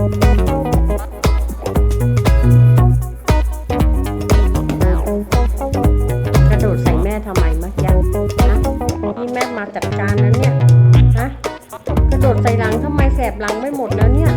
กระโดดใส่แม่ทำไมมื่กี้นะนี่แม่มาจัดการนะเนี่ยฮะกระโดดใส่หลังทำไมแสบหลังไม่หมดแล้วเนี่ย